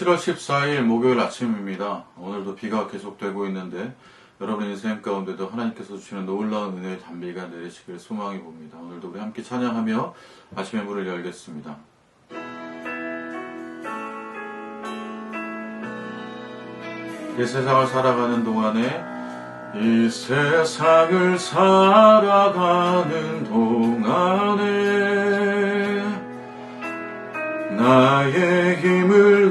7월 14일 목요일 아침입니다. 오늘도 비가 계속되고 있는데 여러분의 인생 가운데도 하나님께서 주시는 놀라운 은혜의 단비가 내리시길 소망해 봅니다. 오늘도 우리 함께 찬양하며 아침의 문을 열겠습니다. 이 세상을 살아가는 동안에 이 세상을 살아가는 동안에 나의 힘을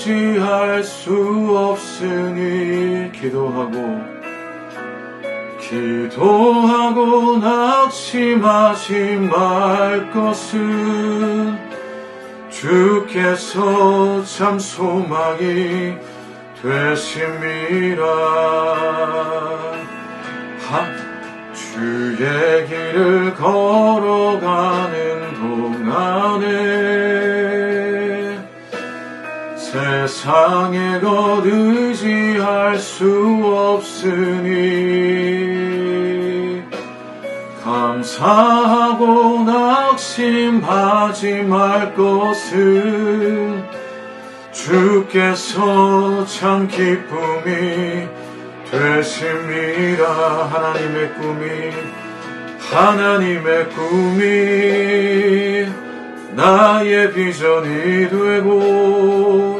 의지할 수 없으니 기도하고 기도하고 낙심하지 말 것은 주께서 참 소망이 되심이라 하, 주의 길을 걸어가는 동안에 세상에 것 의지할 수 없으니 감사하고 낙심하지 말 것은 주께서 참 기쁨이 되심이라 하나님의 꿈이 하나님의 꿈이 나의 비전이 되고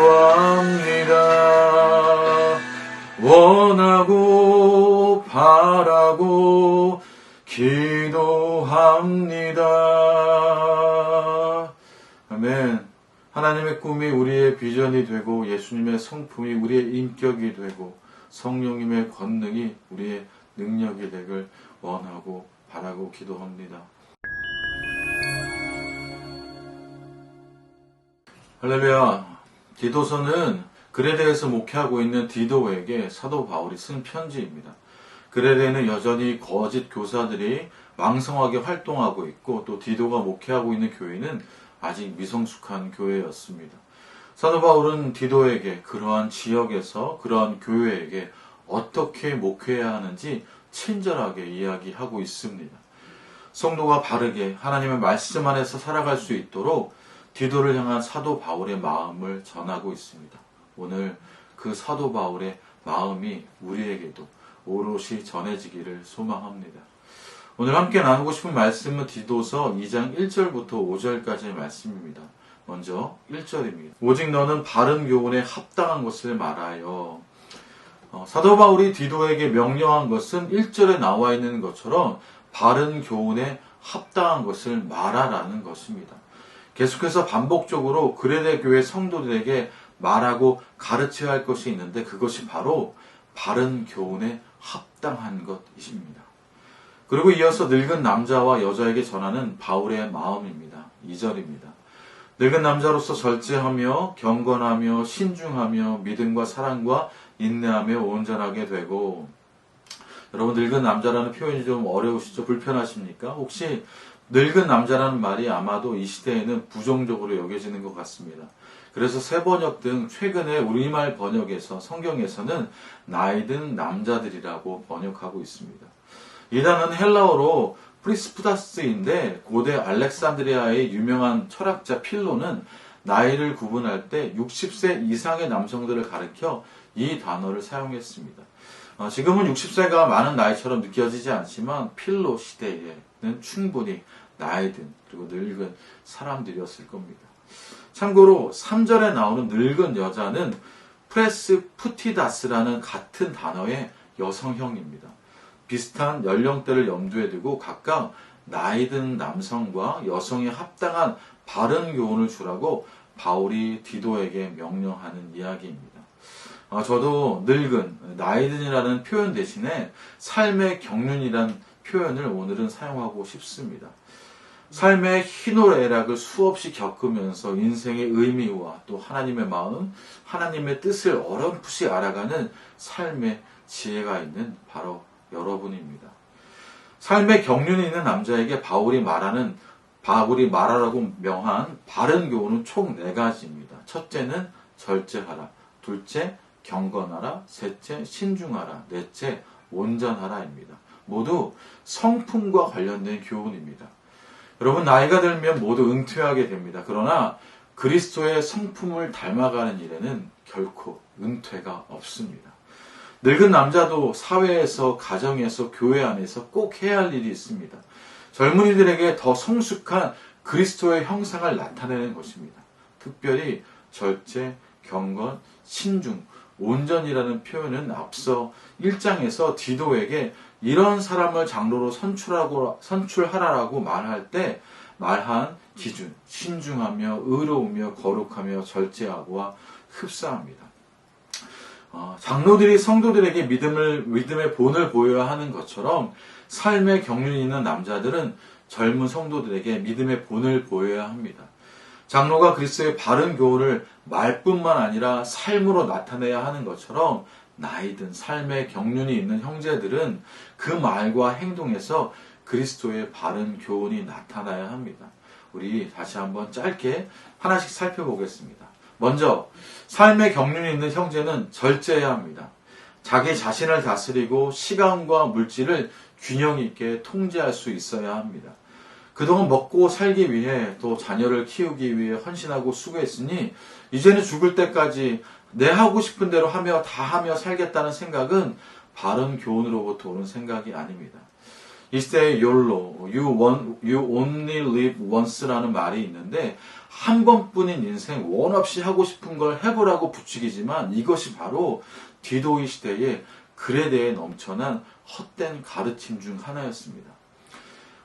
바라고 기도합니다. 아멘. 하나님의 꿈이 우리의 비전이 되고 예수님의 성품이 우리의 인격이 되고 성령님의 권능이 우리의 능력이 되길 원하고 바라고 기도합니다. 할렐루야. 디도서는 그레데에서 목회하고 있는 디도에게 사도 바울이 쓴 편지입니다. 그레데에는 여전히 거짓 교사들이 왕성하게 활동하고 있고 또 디도가 목회하고 있는 교회는 아직 미성숙한 교회였습니다. 사도 바울은 디도에게 그러한 지역에서 그러한 교회에게 어떻게 목회해야 하는지 친절하게 이야기하고 있습니다. 성도가 바르게 하나님의 말씀 안에서 살아갈 수 있도록 디도를 향한 사도 바울의 마음을 전하고 있습니다. 오늘 그 사도 바울의 마음이 우리에게도 오롯이 전해지기를 소망합니다. 오늘 함께 나누고 싶은 말씀은 디도서 2장 1절부터 5절까지의 말씀입니다. 먼저 1절입니다. 오직 너는 바른 교훈에 합당한 것을 말하여. 어, 사도 바울이 디도에게 명령한 것은 1절에 나와 있는 것처럼 바른 교훈에 합당한 것을 말하라는 것입니다. 계속해서 반복적으로 그레데 교회 성도들에게 말하고 가르쳐야 할 것이 있는데 그것이 바로 바른 교훈에 합당한 것입니다. 그리고 이어서 늙은 남자와 여자에게 전하는 바울의 마음입니다. 2절입니다. 늙은 남자로서 절제하며 경건하며 신중하며 믿음과 사랑과 인내하며 온전하게 되고 여러분 늙은 남자라는 표현이 좀 어려우시죠? 불편하십니까? 혹시 늙은 남자라는 말이 아마도 이 시대에는 부정적으로 여겨지는 것 같습니다. 그래서 새 번역 등 최근에 우리말 번역에서 성경에서는 나이든 남자들이라고 번역하고 있습니다. 이 단어는 헬라어로 프리스푸다스인데 고대 알렉산드리아의 유명한 철학자 필로는 나이를 구분할 때 60세 이상의 남성들을 가리켜 이 단어를 사용했습니다. 어, 지금은 60세가 많은 나이처럼 느껴지지 않지만 필로 시대에는 충분히 나이든 그리고 늙은 사람들이었을 겁니다. 참고로 3절에 나오는 늙은 여자는 프레스 푸티다스라는 같은 단어의 여성형입니다. 비슷한 연령대를 염두에 두고 각각 나이 든 남성과 여성에 합당한 바른 교훈을 주라고 바울이 디도에게 명령하는 이야기입니다. 아, 저도 늙은, 나이든이라는 표현 대신에 삶의 경륜이란 표현을 오늘은 사용하고 싶습니다. 삶의 희노애락을 수없이 겪으면서 인생의 의미와 또 하나님의 마음, 하나님의 뜻을 어렴풋이 알아가는 삶의 지혜가 있는 바로 여러분입니다. 삶의 경륜이 있는 남자에게 바울이 말하는 바울이 말하라고 명한 바른 교훈은 총 네 가지입니다. 첫째는 절제하라. 둘째, 경건하라. 셋째, 신중하라. 넷째, 온전하라입니다. 모두 성품과 관련된 교훈입니다. 여러분, 나이가 들면 모두 은퇴하게 됩니다. 그러나 그리스도의 성품을 닮아가는 일에는 결코 은퇴가 없습니다. 늙은 남자도 사회에서, 가정에서, 교회 안에서 꼭 해야 할 일이 있습니다. 젊은이들에게 더 성숙한 그리스도의 형상을 나타내는 것입니다. 특별히 절제, 경건, 신중, 온전이라는 표현은 앞서 1장에서 디도에게 이런 사람을 장로로 선출하고, 선출하라라고 말할 때 말한 기준, 신중하며 의로우며 거룩하며 절제하고와 흡사합니다. 어, 장로들이 성도들에게 믿음을, 믿음의 본을 보여야 하는 것처럼 삶의 경륜이 있는 남자들은 젊은 성도들에게 믿음의 본을 보여야 합니다. 장로가 그리스도의 바른 교훈을 말뿐만 아니라 삶으로 나타내야 하는 것처럼 나이든 삶의 경륜이 있는 형제들은 그 말과 행동에서 그리스도의 바른 교훈이 나타나야 합니다. 우리 다시 한번 짧게 하나씩 살펴보겠습니다. 먼저 삶의 경륜이 있는 형제는 절제해야 합니다. 자기 자신을 다스리고 시간과 물질을 균형 있게 통제할 수 있어야 합니다. 그동안 먹고 살기 위해 또 자녀를 키우기 위해 헌신하고 수고했으니 이제는 죽을 때까지 내 하고 싶은 대로 하며 다 하며 살겠다는 생각은 바른 교훈으로부터 오는 생각이 아닙니다. 이 시대의 YOLO, you, one, you only live once라는 말이 있는데 한 번뿐인 인생 원 없이 하고 싶은 걸 해보라고 부추기지만 이것이 바로 디도이 시대의 글에 대해 넘쳐난 헛된 가르침 중 하나였습니다.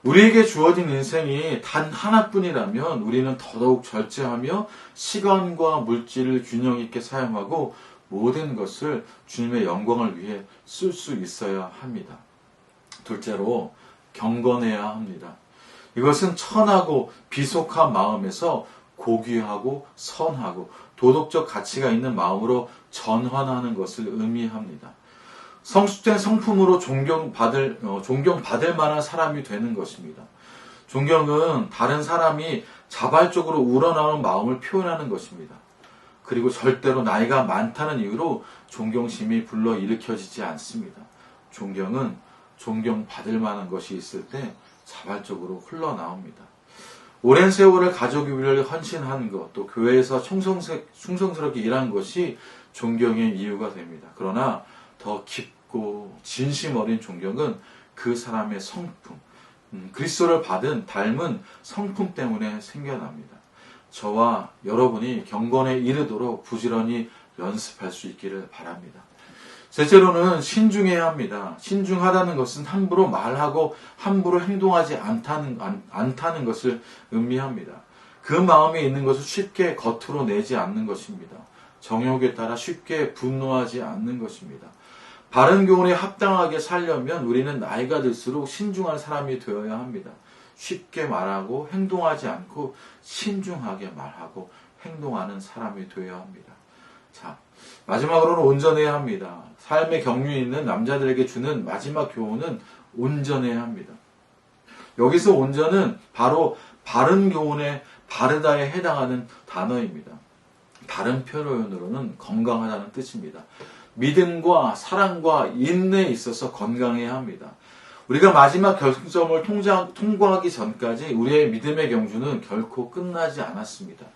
우리에게 주어진 인생이 단 하나뿐이라면 우리는 더더욱 절제하며 시간과 물질을 균형 있게 사용하고 모든 것을 주님의 영광을 위해 쓸 수 있어야 합니다. 둘째로 경건해야 합니다. 이것은 천하고 비속한 마음에서 고귀하고 선하고 도덕적 가치가 있는 마음으로 전환하는 것을 의미합니다. 성숙된 성품으로 존경받을, 어, 존경받을 만한 사람이 되는 것입니다. 존경은 다른 사람이 자발적으로 우러나오는 마음을 표현하는 것입니다. 그리고 절대로 나이가 많다는 이유로 존경심이 불러 일으켜지지 않습니다. 존경은 존경받을 만한 것이 있을 때 자발적으로 흘러나옵니다. 오랜 세월을 가족을 위해 헌신한 것, 또 교회에서 충성스럽게 일한 것이 존경의 이유가 됩니다. 그러나 더 깊 고 진심 어린 존경은 그 사람의 성품, 음, 그리스도를 받은 닮은 성품 때문에 생겨납니다. 저와 여러분이 경건에 이르도록 부지런히 연습할 수 있기를 바랍니다. 셋째로는 신중해야 합니다. 신중하다는 것은 함부로 말하고 함부로 행동하지 않다는, 않, 않다는 것을 의미합니다. 그 마음에 있는 것을 쉽게 겉으로 내지 않는 것입니다. 정욕에 따라 쉽게 분노하지 않는 것입니다. 바른 교훈에 합당하게 살려면 우리는 나이가 들수록 신중한 사람이 되어야 합니다. 쉽게 말하고 행동하지 않고 신중하게 말하고 행동하는 사람이 되어야 합니다. 자, 마지막으로는 온전해야 합니다. 삶의 경륜이 있는 남자들에게 주는 마지막 교훈은 온전해야 합니다. 여기서 온전은 바로 바른 교훈의 바르다에 해당하는 단어입니다. 다른 표현으로는 건강하다는 뜻입니다. 믿음과 사랑과 인내에 있어서 건강해야 합니다. 우리가 마지막 결승점을 통과하기 전까지 우리의 믿음의 경주는 결코 끝나지 않았습니다.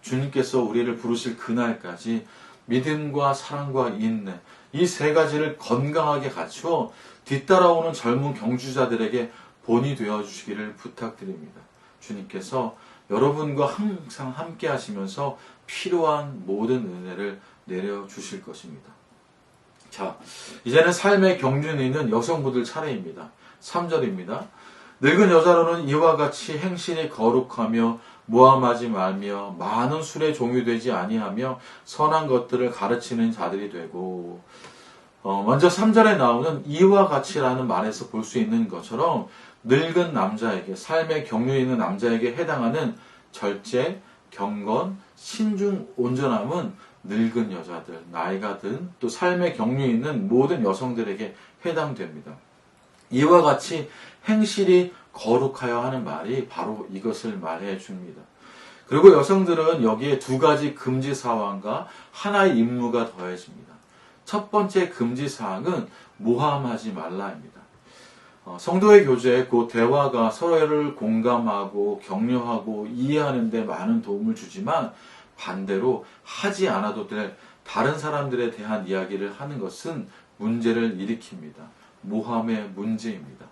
주님께서 우리를 부르실 그날까지 믿음과 사랑과 인내 이 세 가지를 건강하게 갖추어 뒤따라오는 젊은 경주자들에게 본이 되어 주시기를 부탁드립니다. 주님께서 여러분과 항상 함께 하시면서 필요한 모든 은혜를 내려 주실 것입니다. 자, 이제는 삶의 경륜이 있는 여성분들 차례입니다. 3절입니다. 늙은 여자로는 이와 같이 행실이 거룩하며 모함하지 말며 많은 술에 종유되지 아니하며 선한 것들을 가르치는 자들이 되고 어, 먼저 3절에 나오는 이와 같이라는 말에서 볼 수 있는 것처럼 늙은 남자에게 삶의 경륜 있는 남자에게 해당하는 절제, 경건, 신중, 온전함은 늙은 여자들, 나이가 든 또 삶의 경륜 있는 모든 여성들에게 해당됩니다. 이와 같이 행실이 거룩하여 하는 말이 바로 이것을 말해 줍니다. 그리고 여성들은 여기에 두 가지 금지 사항과 하나의 임무가 더해집니다. 첫 번째 금지 사항은 모함하지 말라입니다. 어, 성도의 교제, 곧 대화가 서로를 공감하고 격려하고 이해하는 데 많은 도움을 주지만 반대로 하지 않아도 될 다른 사람들에 대한 이야기를 하는 것은 문제를 일으킵니다. 모함의 문제입니다.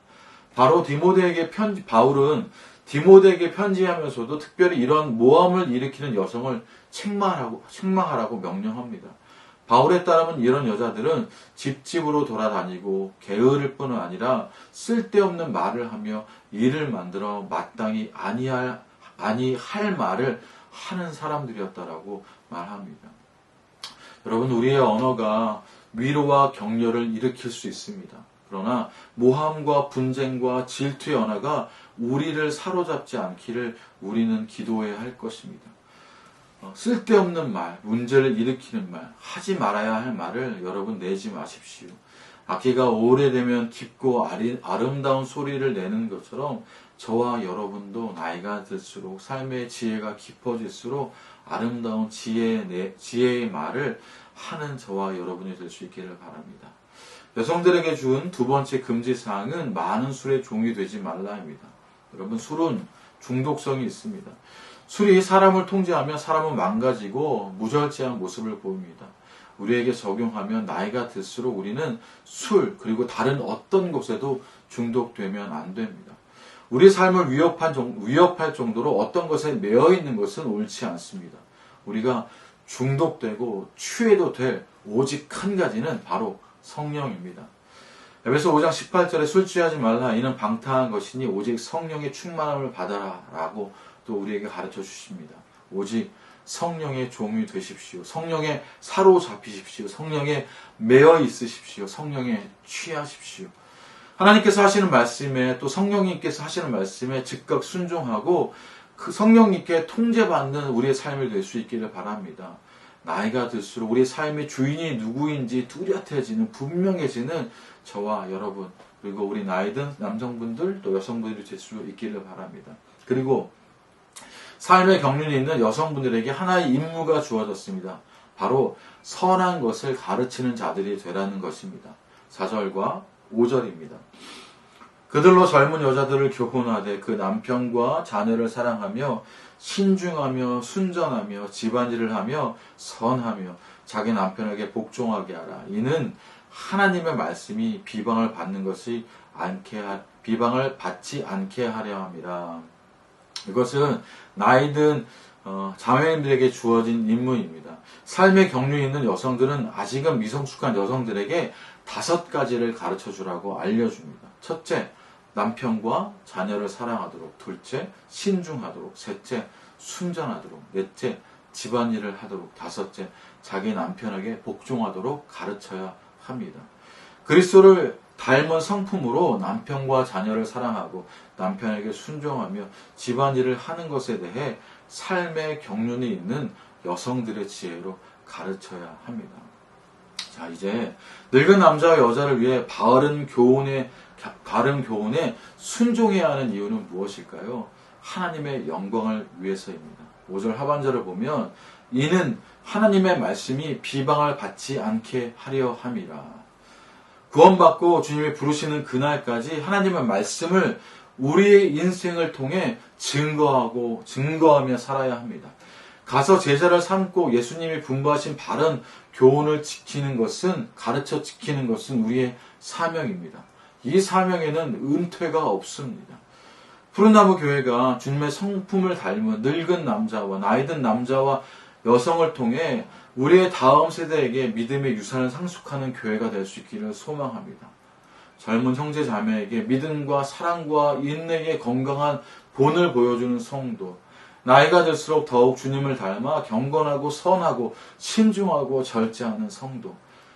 바로 디모데에게 편지, 바울은 디모데에게 편지하면서도 특별히 이런 모함을 일으키는 여성을 책망하라고, 책망하라고 명령합니다. 바울에 따르면 이런 여자들은 집집으로 돌아다니고 게으를 뿐 아니라 쓸데없는 말을 하며 일을 만들어 마땅히 아니할, 아니 할 말을 하는 사람들이었다라고 말합니다. 여러분, 우리의 언어가 위로와 격려를 일으킬 수 있습니다. 그러나 모함과 분쟁과 질투의 언어가 우리를 사로잡지 않기를 우리는 기도해야 할 것입니다. 어, 쓸데없는 말, 문제를 일으키는 말, 하지 말아야 할 말을 여러분 내지 마십시오. 악기가 오래되면 깊고 아름다운 소리를 내는 것처럼 저와 여러분도 나이가 들수록 삶의 지혜가 깊어질수록 아름다운 지혜의, 지혜의 말을 하는 저와 여러분이 될 수 있기를 바랍니다. 여성들에게 준 두 번째 금지 사항은 많은 술에 종이 되지 말라입니다. 여러분 술은 중독성이 있습니다. 술이 사람을 통제하면 사람은 망가지고 무절제한 모습을 보입니다. 우리에게 적용하면 나이가 들수록 우리는 술 그리고 다른 어떤 것에도 중독되면 안 됩니다. 우리 삶을 위협한 정, 위협할 정도로 어떤 것에 매여 있는 것은 옳지 않습니다. 우리가 중독되고 취해도 될 오직 한 가지는 바로 성령입니다. 에베소 5장 18절에 술 취하지 말라 이는 방탕한 것이니 오직 성령의 충만함을 받아라 라고 또 우리에게 가르쳐 주십니다. 오직 성령의 종이 되십시오. 성령에 사로잡히십시오. 성령에 매여 있으십시오. 성령에 취하십시오. 하나님께서 하시는 말씀에 또 성령님께서 하시는 말씀에 즉각 순종하고 그 성령님께 통제받는 우리의 삶이 될 수 있기를 바랍니다. 나이가 들수록 우리 삶의 주인이 누구인지 뚜렷해지는 분명해지는 저와 여러분 그리고 우리 나이든 남성분들 또 여성분들이 될 수 있기를 바랍니다. 그리고 삶의 경륜이 있는 여성분들에게 하나의 임무가 주어졌습니다. 바로 선한 것을 가르치는 자들이 되라는 것입니다. 4절과 5절입니다. 그들로 젊은 여자들을 교훈하되 그 남편과 자녀를 사랑하며 신중하며 순전하며 집안일을 하며 선하며 자기 남편에게 복종하게 하라. 이는 하나님의 말씀이 비방을 받는 것이 않게 하, 비방을 받지 않게 하려 함이라. 이것은 나이든 어, 자매님들에게 주어진 임무입니다. 삶의 경륜 있는 여성들은 아직은 미성숙한 여성들에게 다섯 가지를 가르쳐 주라고 알려줍니다. 첫째, 남편과 자녀를 사랑하도록. 둘째, 신중하도록. 셋째, 순전하도록. 넷째, 집안일을 하도록. 다섯째, 자기 남편에게 복종하도록 가르쳐야 합니다. 그리스도를 닮은 성품으로 남편과 자녀를 사랑하고 남편에게 순종하며 집안일을 하는 것에 대해 삶의 경륜이 있는 여성들의 지혜로 가르쳐야 합니다. 자, 이제 늙은 남자와 여자를 위해 바른 교훈에 바른 교훈에 순종해야 하는 이유는 무엇일까요? 하나님의 영광을 위해서입니다. 5절 하반절을 보면 이는 하나님의 말씀이 비방을 받지 않게 하려 함이라. 구원받고 주님이 부르시는 그날까지 하나님의 말씀을 우리의 인생을 통해 증거하고 증거하며 살아야 합니다. 가서 제자를 삼고 예수님이 분부하신 바른 교훈을 지키는 것은 가르쳐 지키는 것은 우리의 사명입니다. 이 사명에는 은퇴가 없습니다. 푸른나무 교회가 주님의 성품을 닮은 늙은 남자와 나이든 남자와 여성을 통해 우리의 다음 세대에게 믿음의 유산을 상속하는 교회가 될 수 있기를 소망합니다. 젊은 형제 자매에게 믿음과 사랑과 인내의 건강한 본을 보여주는 성도, 나이가 들수록 더욱 주님을 닮아 경건하고 선하고 신중하고 절제하는 성도,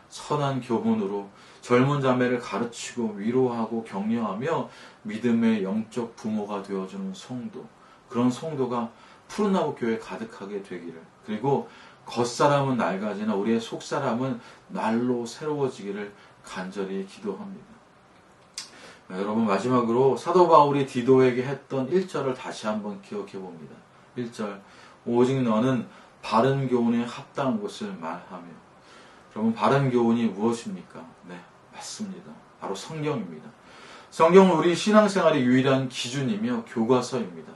선한 교훈으로 젊은 자매를 가르치고 위로하고 격려하며 믿음의 영적 부모가 되어주는 성도, 그런 성도가 푸른나무 교회 가득하게 되기를, 그리고 겉사람은 낡아지나 우리의 속사람은 날로 새로워지기를 간절히 기도합니다. 네, 여러분 마지막으로 사도 바울이 디도에게 했던 1절을 다시 한번 기억해 봅니다. 1절 오직 너는 바른 교훈에 합당한 것을 말하며 여러분 바른 교훈이 무엇입니까? 네 맞습니다. 바로 성경입니다. 성경은 우리 신앙생활의 유일한 기준이며 교과서입니다.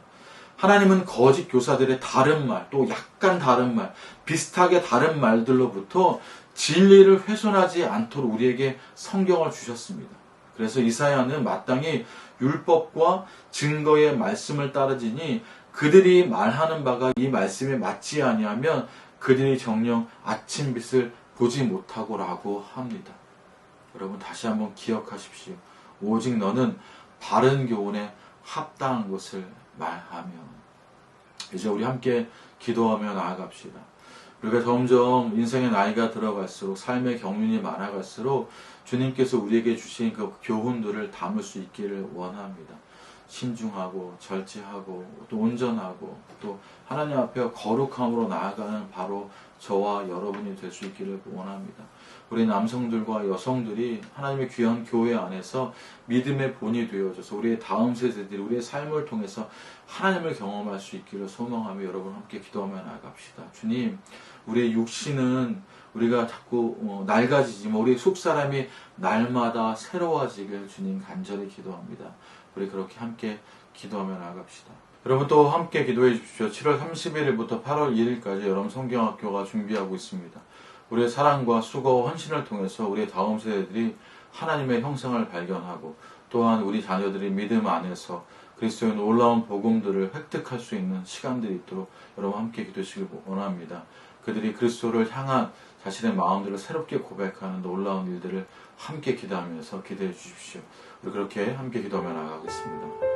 하나님은 거짓 교사들의 다른 말, 또 약간 다른 말, 비슷하게 다른 말들로부터 진리를 훼손하지 않도록 우리에게 성경을 주셨습니다. 그래서 이사야는 마땅히 율법과 증거의 말씀을 따르지니 그들이 말하는 바가 이 말씀에 맞지 아니하면 그들이 정령 아침 빛을 보지 못하고라고 합니다. 여러분 다시 한번 기억하십시오. 오직 너는 바른 교훈에 합당한 것을 말하며 이제 우리 함께 기도하며 나아갑시다. 우리가 점점 인생의 나이가 들어갈수록 삶의 경륜이 많아갈수록 주님께서 우리에게 주신 그 교훈들을 담을 수 있기를 원합니다. 신중하고 절제하고 또 온전하고 또 하나님 앞에 거룩함으로 나아가는 바로 저와 여러분이 될 수 있기를 원합니다. 우리 남성들과 여성들이 하나님의 귀한 교회 안에서 믿음의 본이 되어져서 우리의 다음 세대들이 우리의 삶을 통해서 하나님을 경험할 수 있기를 소망하며 여러분 함께 기도하며 나아갑시다. 주님, 우리의 육신은 우리가 자꾸 어, 낡아지지만 우리 속사람이 날마다 새로워지길 주님 간절히 기도합니다. 우리 그렇게 함께 기도하며 나아갑시다. 여러분 또 함께 기도해 주십시오. 7월 31일부터 8월 1일까지 여러분 성경학교가 준비하고 있습니다. 우리의 사랑과 수고와 헌신을 통해서 우리의 다음 세대들이 하나님의 형상을 발견하고 또한 우리 자녀들이 믿음 안에서 그리스도의 놀라운 복음들을 획득할 수 있는 시간들이 있도록 여러분 함께 기도하시길 원합니다. 그들이 그리스도를 향한 자신의 마음들을 새롭게 고백하는 놀라운 일들을 함께 기도하면서 기대해 주십시오. 그렇게 함께 기도하며 나가겠습니다.